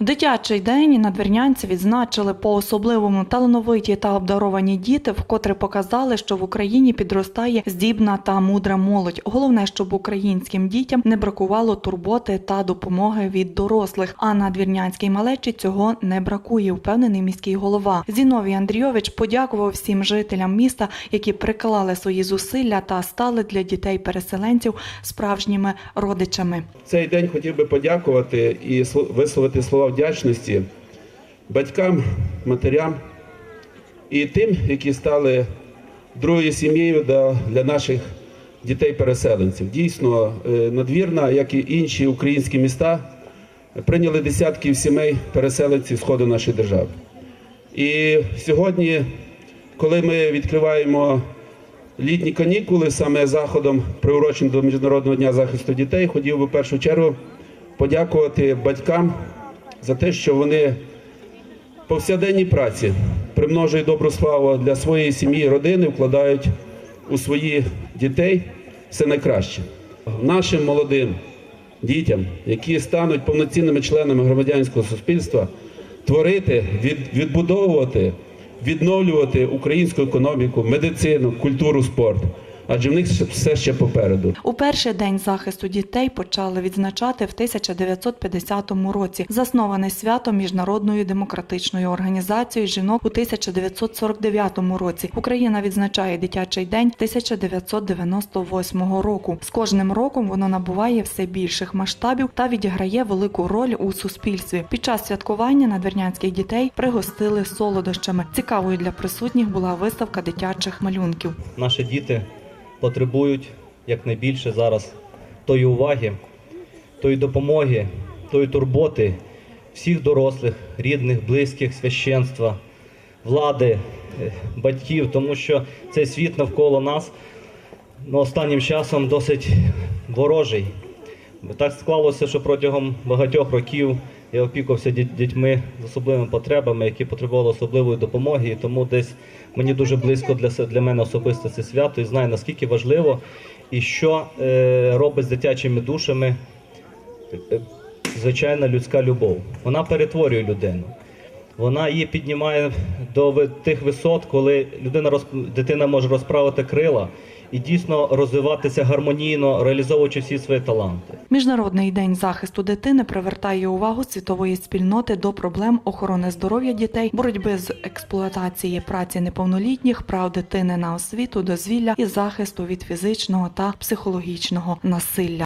Дитячий день надвірнянці відзначили по особливому талановиті та обдаровані діти, вкотре показали, що в Україні підростає здібна та мудра молодь. Головне, щоб українським дітям не бракувало турботи та допомоги від дорослих. А надвірнянській малечі цього не бракує, впевнений міський голова. Зіновій Андрійович подякував всім жителям міста, які приклали свої зусилля та стали для дітей-переселенців справжніми родичами. цей день хотів би подякувати і сло- висловити слова вдячності батькам, матерям і тим, які стали другою сім'єю для- наших дітей-переселенців. Дійсно, е, надвірна, як і інші українські міста, прийняли десятків сімей переселенців сходу нашої держави. І сьогодні, коли ми відкриваємо літні канікули, саме заходом, приуроченим до Міжнародного дня захисту дітей, хотів би в першу чергу подякувати батькам за те, що вони в праці примножують добру славу для своєї сім'ї, родини, вкладають у свої дітей все найкраще. Нашим молодим дітям, які стануть повноцінними членами громадянського суспільства, творити, від, відбудовувати, відновлювати українську економіку, медицину, культуру, спорт. Адже в них все ще попереду. У перший день захисту дітей почали відзначати в 1950 році. Засноване свято міжнародною демократичною організацією жінок у 1949 році. Україна відзначає дитячий день 1998 року. З кожним роком воно набуває все більших масштабів та відіграє велику роль у суспільстві. Під час святкування надвірнянських дітей пригостили солодощами. Цікавою для присутніх була виставка дитячих малюнків. Наші діти потребують якнайбільше зараз тої уваги, тої допомоги, тої турботи всіх дорослих, рідних, близьких, священства, влади, е, батьків, тому що цей світ навколо нас ну, останнім часом досить ворожий. Так склалося, що протягом багатьох років я опікувався дітьми з особливими потребами, які потребували особливої допомоги. І тому десь мені дуже близько для, для мене особисто це свято і знаю, наскільки важливо і що е, робить з дитячими душами е, звичайна людська любов. Вона перетворює людину. Вона її піднімає до тих висот, коли людина дитина може розправити крила і дійсно розвиватися гармонійно, реалізовуючи всі свої таланти. Міжнародний день захисту дитини привертає увагу світової спільноти до проблем охорони здоров'я дітей, боротьби з експлуатації праці неповнолітніх, прав дитини на освіту, дозвілля і захисту від фізичного та психологічного насилля.